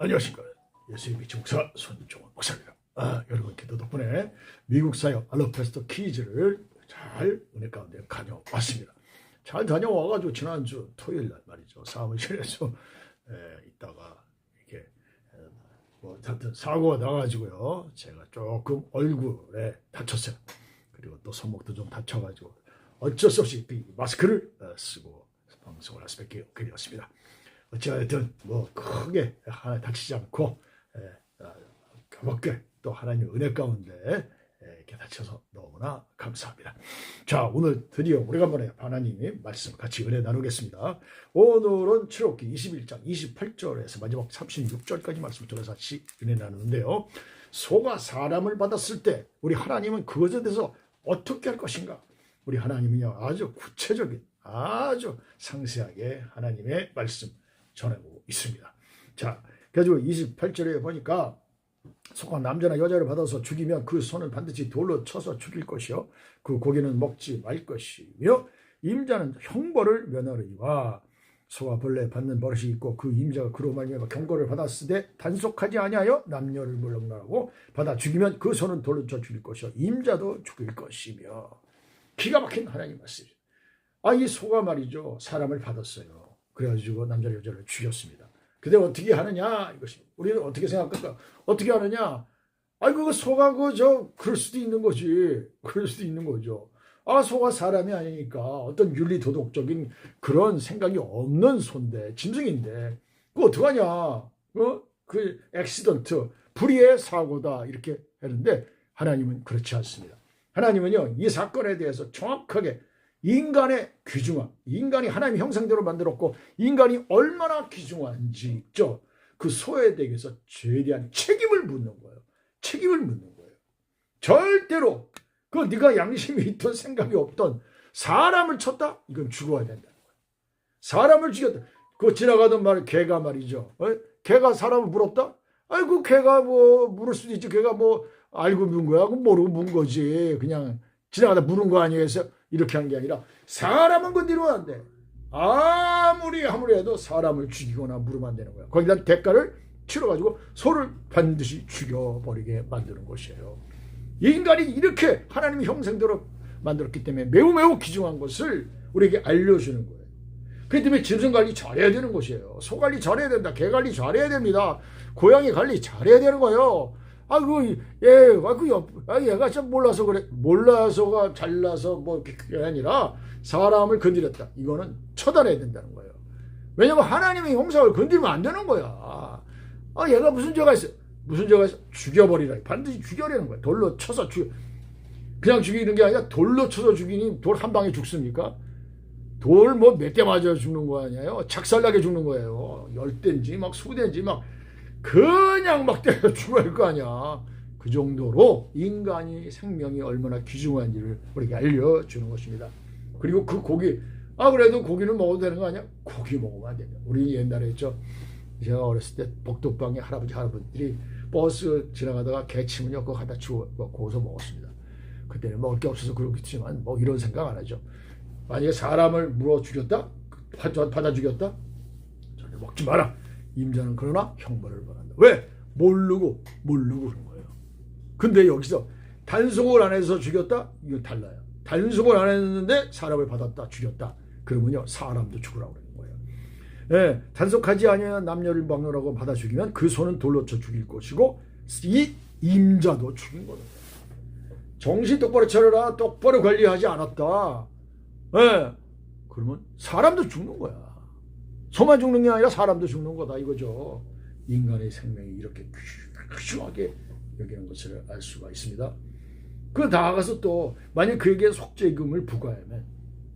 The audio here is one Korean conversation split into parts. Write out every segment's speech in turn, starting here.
안녕하십니까. 미치 목사 손종원 목사입니다. 아, 여러분 기도 덕분에 미국 사역 알로페스터 퀴즈를 잘 은혜 가운데 다녀왔습니다. 잘 다녀와가지고 지난주 토요일 날 말이죠. 사무실에서 에, 있다가 이렇게 에, 뭐 하여튼 사고가 나가지고요. 제가 조금 얼굴에 다쳤어요. 그리고 또 손목도 좀 다쳐가지고 어쩔 수 없이 이 마스크를 어, 쓰고 방송을 할 수밖에 없게 되었습니다. 어찌하여튼 뭐 크게 하나 다치지 않고 에, 아, 가볍게 또 하나님 은혜 가운데 에, 이렇게 다쳐서 너무나 감사합니다. 자 오늘 드디어 오래간만에 하나님의 말씀 같이 은혜 나누겠습니다. 오늘은 출애굽기 21장 28절에서 마지막 36절까지 말씀을 들어서 같이 은혜 나누는데요. 소가 사람을 받았을 때 우리 하나님은 그것에 대해서 어떻게 할 것인가? 우리 하나님은요 아주 구체적인 아주 상세하게 하나님의 말씀 전하고 있습니다. 자, 그래가지고 28절에 보니까 소가 남자나 여자를 받아서 죽이면 그 손은 반드시 돌로 쳐서 죽일 것이요. 그 고기는 먹지 말 것이며 임자는 형벌을 면하리와 소와 벌레 받는 버릇이 있고 그 임자가 그로 말미암아 경고를 받았으되 단속하지 아니하여 남녀를 물렁나라고 받아 죽이면 그 손은 돌로 쳐 죽일 것이요 임자도 죽일 것이며 기가 막힌 하나님 말씀이죠. 아이 소가 말이죠 사람을 받았어요. 그래가지고 남자 여자를 죽였습니다. 근데 어떻게 하느냐 이것입니다. 우리는 어떻게 생각할까? 어떻게 하느냐? 아이 그거 소가 그저 그럴 수도 있는 거지. 그럴 수도 있는 거죠. 아 소가 사람이 아니니까 어떤 윤리 도덕적인 그런 생각이 없는 소인데 짐승인데 그거 어떡하냐? 어? 그 액시던트 불의의 사고다 이렇게 했는데 하나님은 그렇지 않습니다. 하나님은요 이 사건에 대해서 정확하게 인간의 귀중함, 인간이 하나님의 형상대로 만들었고 인간이 얼마나 귀중한지 있죠. 그 소에 대해서 죄에 대한 책임을 묻는 거예요. 책임을 묻는 거예요. 절대로 그 네가 양심이 있던 생각이 없던 사람을 쳤다? 이건 죽어야 된다는 거예요. 사람을 죽였다. 그 지나가던 말 개가 말이죠. 어? 개가 사람을 물었다? 아이고 개가 뭐 물을 수도 있지. 개가 뭐 알고 문 거야? 모르고 문 거지. 그냥 지나가다 물은 거 아니에요? 이렇게 한 게 아니라 사람은 건드리면 안 돼. 아무리 아무리 해도 사람을 죽이거나 물으면 안 되는 거야. 거기다 대가를 치러가지고 소를 반드시 죽여버리게 만드는 것이에요. 인간이 이렇게 하나님의 형상대로 만들었기 때문에 매우 매우 귀중한 것을 우리에게 알려주는 거예요. 그렇기 때문에 짐승 관리 잘해야 되는 것이에요. 소 관리 잘해야 된다. 개 관리 잘해야 됩니다. 고양이 관리 잘해야 되는 거예요. 아, 그, 예, 옆, 아, 얘가 참 몰라서 그래. 몰라서가 잘나서 뭐, 그게 아니라 사람을 건드렸다. 이거는 처단해야 된다는 거예요. 왜냐면 하나님의 형상을 건드리면 안 되는 거야. 아, 얘가 무슨 죄가 있어? 무슨 죄가 있어? 죽여버리라. 반드시 죽여내는 거야. 돌로 쳐서 죽여. 그냥 죽이는 게 아니라 돌로 쳐서 죽이니 돌 한 방에 죽습니까? 돌 뭐 몇 대 맞아 죽는 거 아니에요? 착살나게 죽는 거예요. 열 대인지 막 수대인지 막 그냥 막 때려 죽을 거 아니야. 그 정도로 인간이 생명이 얼마나 귀중한지를 우리에게 알려주는 것입니다. 그리고 그 고기, 아, 그래도 고기는 먹어도 되는 거 아니야? 고기 먹으면 안 됩니다. 우리 옛날에 했죠. 제가 어렸을 때 복도방에 할아버지, 할아버지들이 버스 지나가다가 개치면요, 그거 갖다 주워, 고서 먹었습니다. 그때는 먹을 게 없어서 그렇겠지만, 뭐 이런 생각 안 하죠. 만약에 사람을 물어 죽였다? 받아 죽였다? 절대 먹지 마라. 임자는 그러나 형벌을 받는다. 왜? 모르고 모르고 그런 거예요. 근데 여기서 단속을 안 해서 죽였다? 이거 달라요. 단속을 안 했는데 사람을 받았다, 죽였다. 그러면요 사람도 죽으라고 그러는 거예요. 예, 단속하지 아니하면 남녀를 막론하고 받아 죽이면 그 손은 돌로 쳐 죽일 것이고 이 임자도 죽인 거예요. 정신 똑바로 차려라, 똑바로 관리하지 않았다. 예, 그러면 사람도 죽는 거야. 소만 죽는 게 아니라 사람도 죽는 거다 이거죠. 인간의 생명이 이렇게 귀중하게 여기는 것을 알 수가 있습니다. 그 나아가서 또 만약 그에게 속죄금을 부과하면,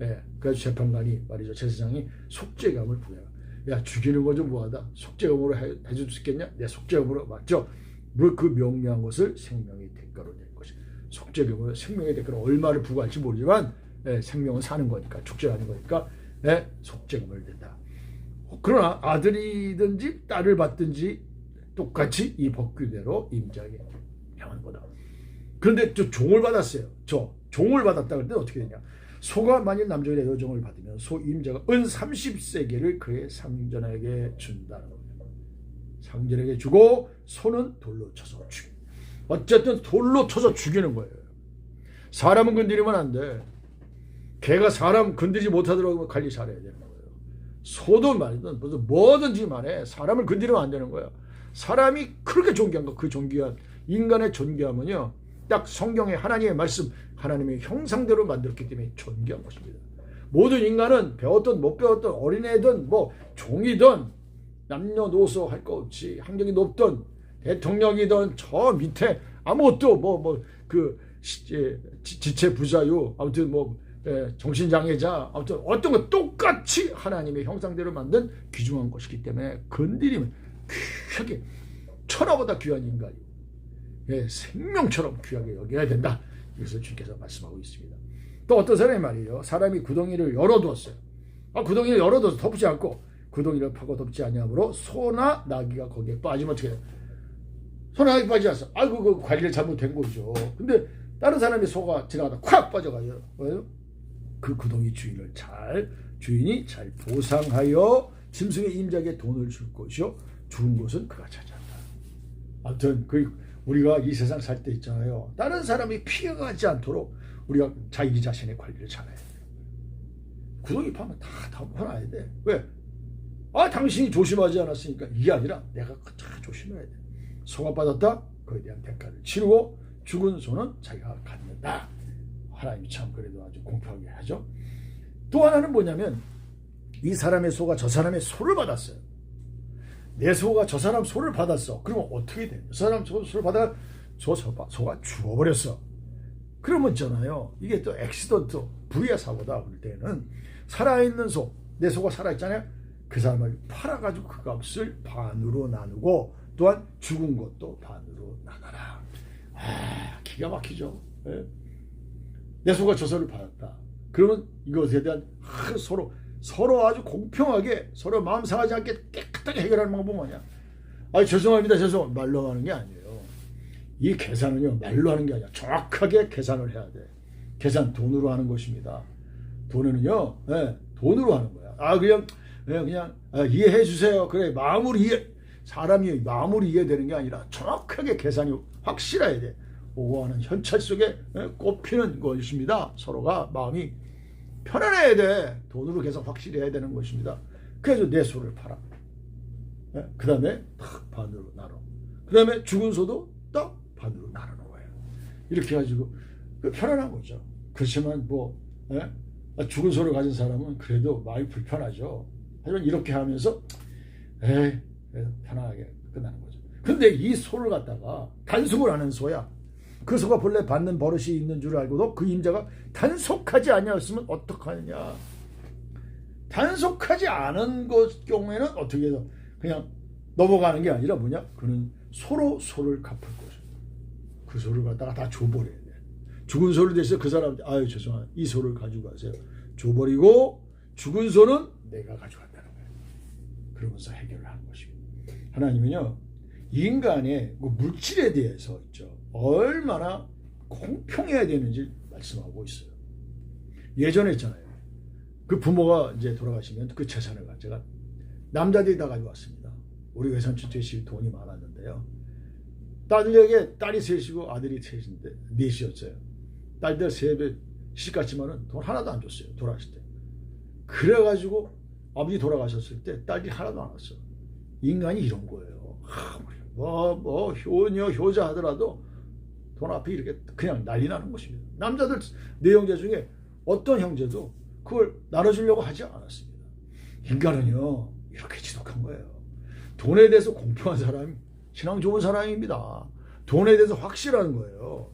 예, 그래서 재판관이 말이죠 제사장이 속죄금을 부과해. 야 죽이는 거 좀 뭐하다. 속죄금으로 해, 해줄 수 있겠냐? 내 속죄금으로 맞죠. 그 명령한 것을 생명의 대가로 낼 것이. 속죄금으로 생명의 대가로 얼마를 부과할지 모르지만 예, 생명은 사는 거니까 축제하는 거니까 예, 속죄금을 낸다. 그러나 아들이든지 딸을 받든지 똑같이 이 법규대로 임자에게 행하는 거다. 그런데 저 종을 받았어요. 저 종을 받았다 그랬는데 어떻게 되냐? 소가 만일 남자이나 여종을 받으면 소 임자가 은 30세계를 그의 상전에게 준다는 겁니다. 상전에게 주고 손은 돌로 쳐서 죽. 어쨌든 돌로 쳐서 죽이는 거예요. 사람은 건드리면 안 돼. 개가 사람 건드리지 못하도록 관리 잘해야 되는. 소도 말이든 무슨 뭐든지 말해 사람을 건드리면 안 되는 거야. 사람이 그렇게 존귀한 거, 그 존귀한 인간의 존귀함은요. 딱 성경의 하나님의 말씀, 하나님의 형상대로 만들었기 때문에 존귀한 것입니다. 모든 인간은 배웠든 못 배웠든 어린애든 뭐 종이든 남녀노소 할 거 없이 학력이 높든 대통령이든 저 밑에 아무것도 뭐 뭐 그 지체 부자유 아무튼 뭐 예, 정신장애자 아무튼 어떤 거 똑같이 하나님의 형상대로 만든 귀중한 것이기 때문에 건드리면 귀하게 천하보다 귀한 인간이 예, 생명처럼 귀하게 여겨야 된다. 이것을 주께서 말씀하고 있습니다. 또 어떤 사람이 말이에요. 사람이 구덩이를 열어두었어요. 아, 구덩이를 열어둬서 덮지 않고 구덩이를 파고 덮지 아니하므로 소나 나귀가 거기에 빠지면 어떻게 해요? 소나 나귀 빠지지 않았어. 아이고 그 관리를 잘못된 거죠. 근데 다른 사람이 소가 지나가다 콱 빠져가요. 왜요? 그 구덩이 주인을 잘 주인이 잘 보상하여 짐승의 임자에게 돈을 줄 것이요 죽은 곳은 그가 차지한다. 아무튼 그 우리가 이 세상 살 때 있잖아요. 다른 사람이 피해가지 않도록 우리가 자기 자신의 관리를 잘해야 돼. 구덩이 파면 다 덮어놔야 돼. 왜? 아 당신이 조심하지 않았으니까 이게 아니라 내가 잘 조심해야 돼. 소가 빠졌다. 그에 대한 대가를 치르고 죽은 소는 자기가 갖는다. 하나님이 참 그래도 아주 공평하게 하죠. 또 하나는 뭐냐면 이 사람의 소가 저 사람의 소를 받았어요. 내 소가 저 사람 소를 받았어. 그러면 어떻게 돼? 저 사람 저 소를 받아 저 소가 죽어버렸어. 그러면 있잖아요. 이게 또 엑시던트 불의의 사고다 그럴 때는 살아있는 소, 내 소가 살아있잖아요. 그 사람을 팔아가지고 그 값을 반으로 나누고 또한 죽은 것도 반으로 나가라. 아, 기가 막히죠. 예? 내 소가 저 소를 받았다. 그러면 이것에 대한 서로 서로 아주 공평하게 서로 마음 상하지 않게 깨끗하게 해결하는 방법은 뭐냐? 아 죄송합니다 죄송 말로 하는 게 아니에요. 이 계산은요 말로 하는 게 아니라 정확하게 계산을 해야 돼. 계산 돈으로 하는 것입니다. 돈은요 네, 돈으로 하는 거야. 아 그냥 네, 그냥 아, 이해해 주세요. 그래 마음으로 이해 사람이 마음으로 이해되는 게 아니라 정확하게 계산이 확실해야 돼. 오고하는 현찰 속에 꼽히는 것입니다. 서로가 마음이 편안해야 돼. 돈으로 계속 확실히 해야 되는 것입니다. 그래서 내 소를 팔아. 그 다음에 딱 반으로 나눠. 그 다음에 죽은 소도 딱 반으로 나누는 거예요. 이렇게 해가지고 그 편안한 거죠. 그렇지만 뭐 예? 죽은 소를 가진 사람은 그래도 마음이 불편하죠. 하지만 이렇게 하면서 에이 편안하게 끝나는 거죠. 근데 이 소를 갖다가 단속을 하는 소야. 그 소가 본래 받는 버릇이 있는 줄 알고도 그 임자가 단속하지 아니었으면 어떡하느냐. 단속하지 않은 것 경우에는 어떻게 해서 그냥 넘어가는 게 아니라 뭐냐? 그는 소로 소를 갚을 것이다. 그 소를 갖다가 다 줘버려야 돼. 죽은 소를 대해서 그 사람한테 아유 죄송합니다. 이 소를 가지고 가세요. 줘버리고 죽은 소는 내가 가져간다는 거예요. 그러면서 해결을 하는 것입니다. 하나님은요. 인간의 그 물질에 대해서 있죠. 얼마나 공평해야 되는지 말씀하고 있어요. 예전에 있잖아요. 그 부모가 이제 돌아가시면 그 재산을 제가 남자들이 다 가져왔습니다. 우리 외삼촌 집이 돈이 많았는데요. 딸에게 딸이 셋이고 아들이 셋인데 넷이었어요. 딸들 세배 시집 갔지만은 돈 하나도 안 줬어요. 돌아가실 때. 그래가지고 아버지 돌아가셨을 때 딸이 하나도 안 왔어. 인간이 이런 거예요. 뭐, 뭐, 효녀, 효자 하더라도 돈 앞에 이렇게 그냥 난리 나는 것입니다. 남자들 네 형제 중에 어떤 형제도 그걸 나눠주려고 하지 않았습니다. 인간은요, 이렇게 지독한 거예요. 돈에 대해서 공평한 사람이 신앙 좋은 사람입니다. 돈에 대해서 확실한 거예요.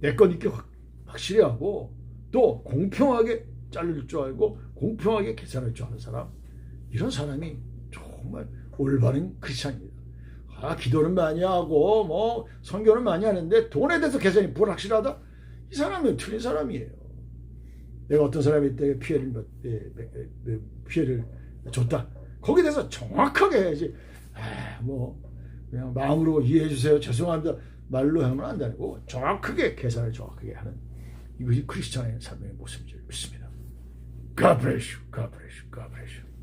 내 건 있게 확, 확실히 하고 또 공평하게 자를 줄 알고 공평하게 계산할 줄 아는 사람 이런 사람이 정말 올바른 크리스찬입니다. 아 기도는 많이 하고 뭐 성교는 많이 하는데 돈에 대해서 계산이 불확실하다? 이 사람은 틀린 사람이에요. 내가 어떤 사람이 때 피해를 피해를 줬다. 거기에 대해서 정확하게 해야지. 아, 뭐 그냥 마음으로 이해해 주세요. 죄송합니다. 말로 하면 안 되고 정확하게 계산을 정확하게 하는 이것이 크리스천의 삶의 모습인 줄 믿습니다. God bless you. God bless you. God bless you.